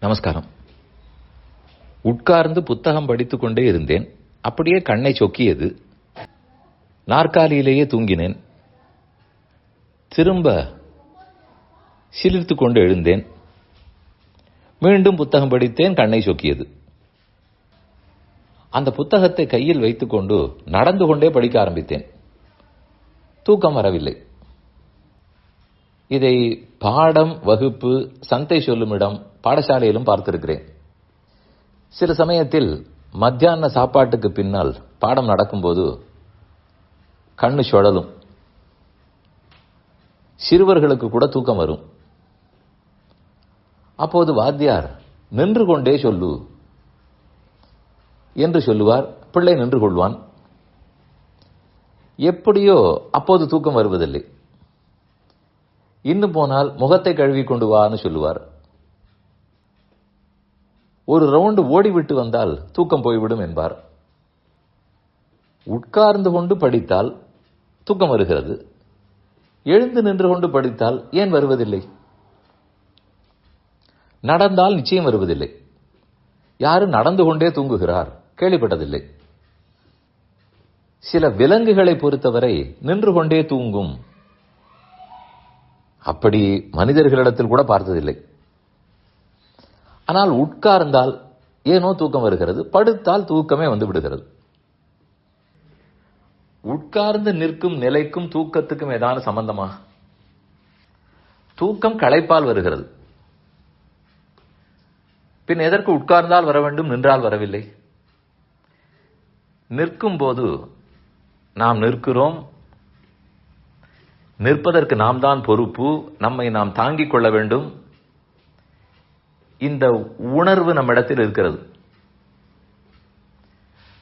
நமஸ்காரம். உட்கார்ந்து புத்தகம் படித்துக்கொண்டே இருந்தேன். அப்படியே கண்ணை சொக்கியது. நாற்காலியிலேயே தூங்கினேன். திரும்ப சிலிர்த்து கொண்டு எழுந்தேன். மீண்டும் புத்தகம் படித்தேன் கண்ணை சொக்கியது. அந்த புத்தகத்தை கையில் வைத்துக்கொண்டு நடந்து கொண்டே படிக்க ஆரம்பித்தேன். தூக்கம் வரவில்லை. இதை பாடம் வகுப்பு சந்தை சொல்லும் இடம் பாடசாலையிலும் பார்த்திருக்கிறேன். சில சமயத்தில் மத்தியான சாப்பாட்டுக்கு பின்னால் பாடம் நடக்கும்போது கண்ணு சுழலும். சிறுவர்களுக்கு கூட தூக்கம் வரும். அப்போது வாத்தியார் நின்று கொண்டே சொல்லு என்று சொல்லுவார். பிள்ளை நின்று கொள்வான். எப்படியோ அப்போது தூக்கம் வருவதில்லை. இன்னும் போனால் முகத்தை கழுவி கொண்டு வான்னு சொல்லுவார். ஒரு ரவுண்டு ஓடிவிட்டு வந்தால் தூக்கம் போய்விடும் என்பார். உட்கார்ந்து கொண்டு படித்தால் தூக்கம் வருகிறது. எழுந்து நின்று கொண்டு படித்தால் ஏன் வருவதில்லை? நடந்தால் நிச்சயம் வருவதில்லை. யாரும் நடந்து கொண்டே தூங்குகிறார் கேள்விப்பட்டதில்லை. சில விலங்குகளை பொறுத்தவரை நின்று கொண்டே தூங்கும் அப்படி மனிதர்களிடத்தில் கூட பார்த்ததில்லை. ஆனால் உட்கார்ந்தால் ஏனோ தூக்கம் வருகிறது படுத்தால் தூக்கமே வந்து விடுகிறது. உட்கார்ந்து நிற்கும் நிலைக்கும் தூக்கத்துக்கும் ஏதான சம்பந்தமா? தூக்கம் களைப்பால் வருகிறது. பின் எதற்கு உட்கார்ந்தால் வர வேண்டும் நின்றால் வரவில்லை? நிற்கும் போது நாம் நிற்கிறோம் நிற்பதற்கு நாம் தான் பொறுப்பு நம்மை நாம் தாங்கிக் கொள்ள வேண்டும். இந்த உணர்வு நம்மிடத்தில் இருக்கிறது.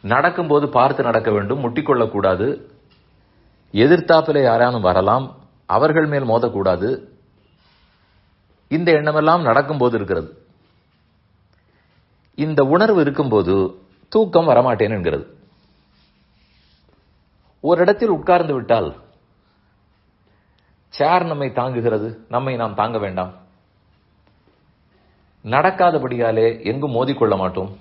நடக்கும்போது பார்த்து நடக்க வேண்டும் முட்டிக்கொள்ளக்கூடாது. எதிர்த்தாப்பிலே யாரானும் வரலாம் அவர்கள் மேல் மோதக்கூடாது. இந்த எண்ணமெல்லாம் நடக்கும்போது இருக்கிறது. இந்த உணர்வு இருக்கும்போது தூக்கம் வரமாட்டேன் என்கிறது. ஒரு இடத்தில் உட்கார்ந்து விட்டால் சேர் நம்மை தாங்குகிறது நம்மை நாம் தாங்க வேண்டாம். நடக்காதபடியாலே எங்கும் மோதிக்கொள்ள மாட்டோம்.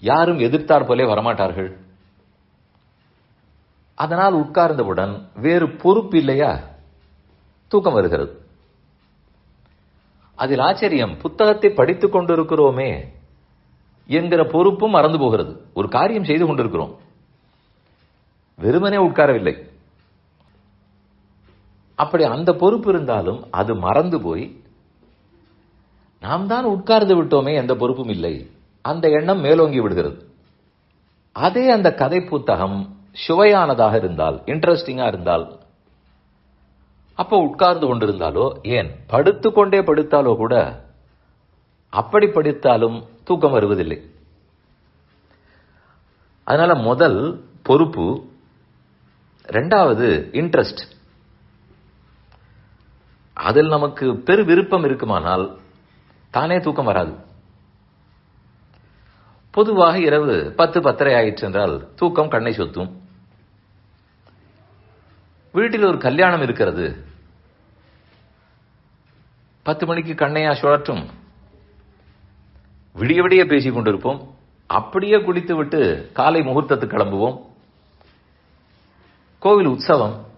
யாரும் எதிர்த்தார் போலே வரமாட்டார்கள். அதனால் உட்கார்ந்தவுடன் வேறு பொறுப்பு இல்லையா? தூக்கம் வருகிறது. அதில் ஆச்சரியம் புத்தகத்தை படித்துக் கொண்டிருக்கிறோமே என்கிற பொறுப்பும் மறந்து போகிறது. ஒரு காரியம் செய்து கொண்டிருக்கிறோம். வெறுமனே உட்காரவில்லை. அப்படி அந்த பொறுப்பு இருந்தாலும் அது மறந்து போய் நாம் தான் உட்கார்ந்து விட்டோமே எந்த பொறுப்பும் இல்லை. அந்த எண்ணம் மேலோங்கி விடுகிறது. அதே அந்த கதை புத்தகம் சுவையானதாக இருந்தால் இன்ட்ரெஸ்டிங்கா இருந்தால் அப்போ உட்கார்ந்து கொண்டிருந்தாலோ ஏன் படுத்துக்கொண்டே படுத்தாலோ கூட அப்படி படித்தாலும் தூக்கம் வருவதில்லை. அதனால முதல் பொறுப்பு ரெண்டாவது இன்ட்ரெஸ்ட் அதில் நமக்கு பெரு விருப்பம் இருக்குமானால் தானே தூக்கம் வராது. பொதுவாக இரவு பத்து பத்தரை ஆயிற்று என்றால் தூக்கம் கண்ணை சொத்தும். வீட்டில் ஒரு கல்யாணம் இருக்கிறது. பத்து மணிக்கு கண்ணையா சுழற்றும் விடிய விடிய பேசிக் கொண்டிருப்போம். அப்படியே குளித்து விட்டு காலை முகூர்த்தத்துக்கு கிளம்புவோம். கோவில் உற்சவம்.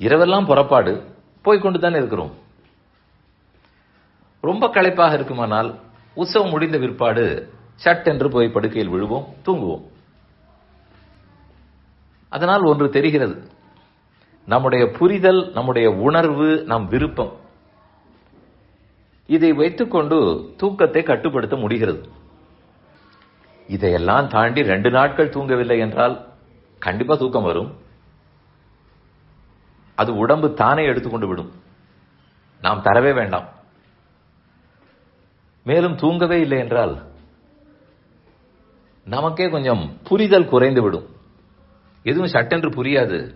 இரவெல்லாம் புறப்பாடு போய்கொண்டு தானே இருக்கிறோம். ரொம்ப களைப்பாக இருக்குமானால் உற்சவம் முடிந்த பிற்பாடு என்று போய் படுக்கையில் விழுவோம் தூங்குவோம். அதனால் ஒன்று தெரிகிறது. நம்முடைய புரிதல் நம்முடைய உணர்வு நம் விருப்பம் இதை வைத்துக்கொண்டு தூக்கத்தை கட்டுப்படுத்த முடிகிறது. இதையெல்லாம் தாண்டி ரெண்டு நாட்கள் தூங்கவில்லை என்றால் கண்டிப்பா தூக்கம் வரும். அது உடம்பு தானே எடுத்துக்கொண்டு விடும். நாம் தரவே வேண்டாம். மேலும் தூங்கவே இல்லை என்றால் நமக்கே கொஞ்சம் புரிதல் குறைந்து விடும். எதுவும் சட்டென்று புரியாது.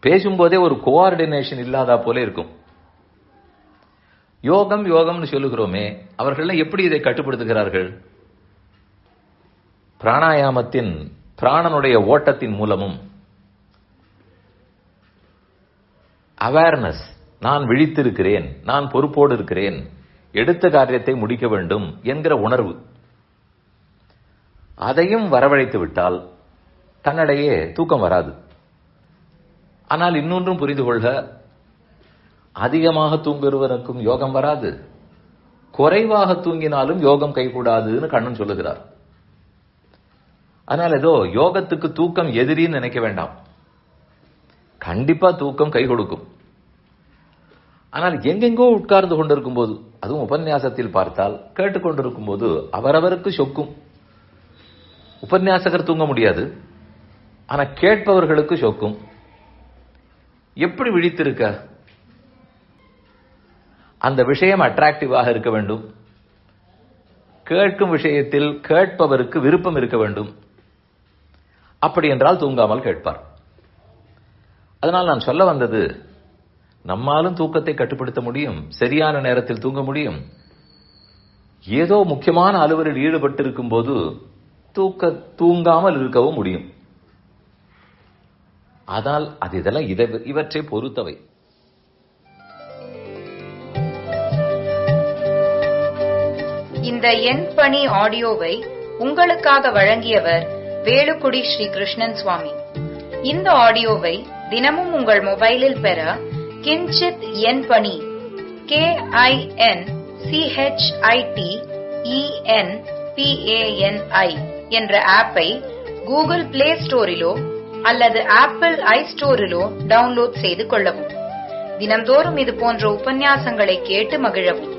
பேசும்போதே ஒரு கோஆர்டினேஷன் இல்லாதா போல இருக்கும். யோகம் யோகம்னு சொல்லுகிறோமே அவர்கள் எப்படி இதை கட்டுப்படுத்துகிறார்கள்? பிராணாயாமத்தின் பிராணனுடைய ஓட்டத்தின் மூலமும். அவேர்னஸ் நான் விழித்திருக்கிறேன். நான் பொறுப்போடு இருக்கிறேன். எடுத்த காரியத்தை முடிக்க வேண்டும் என்கிற உணர்வு. அதையும் வரவழைத்து விட்டால் தன்னிடையே தூக்கம் வராது. ஆனால் இன்னொன்றும் புரிந்து கொள்க அதிகமாக தூங்குகிறவனுக்கும் யோகம் வராது. குறைவாக தூங்கினாலும் யோகம் கைகூடாதுன்னு கண்ணன் சொல்லுகிறார். அதனால் ஏதோ யோகத்துக்கு தூக்கம் எதிரின்னு நினைக்க வேண்டாம். கண்டிப்பா தூக்கம் கை கொடுக்கும் ஆனால் எங்கெங்கோ உட்கார்ந்து கொண்டிருக்கும் போது அதுவும் உபன்யாசத்தில் பார்த்தால் கேட்டுக்கொண்டிருக்கும் போது அவரவருக்கு சொக்கும். உபன்யாசகர் தூங்க முடியாது ஆனால் கேட்பவர்களுக்கு சொக்கும். எப்படி விழித்திருக்க? அந்த விஷயம் அட்ராக்டிவாக இருக்க வேண்டும். கேட்கும் விஷயத்தில் கேட்பவருக்கு விருப்பம் இருக்க வேண்டும். அப்படி என்றால் தூங்காமல் கேட்பார். அதனால் நான் சொல்ல வந்தது நம்மாலும் தூக்கத்தை கட்டுப்படுத்த முடியும் சரியான நேரத்தில் தூங்க முடியும். ஏதோ முக்கியமான அலுவலில் ஈடுபட்டிருக்கும் போது தூக்க தூங்காமல் இருக்கவும் முடியும். ஆனால் அது இதெல்லாம் இதை இவற்றை பொறுத்தவை. இந்த எண் பணி ஆடியோவை உங்களுக்காக வழங்கியவர் வேலுக்குடி ஸ்ரீ கிருஷ்ணன் சுவாமி. இந்த ஆடியோவை தினமும் உங்கள் மொபைலில் பெற கிஞ்சித் என் பணி. கே ஐ என் சிஹெச்ஐடி இஎன் பிஏஎன்ஐ என்ற ஆப்பை கூகுள் பிளே ஸ்டோரிலோ அல்லது ஆப்பிள் ஐ ஸ்டோரிலோ டவுன்லோட் செய்து கொள்ளவும். தினம்தோறும் இது போன்ற உபன்யாசங்களை கேட்டு மகிழவும்.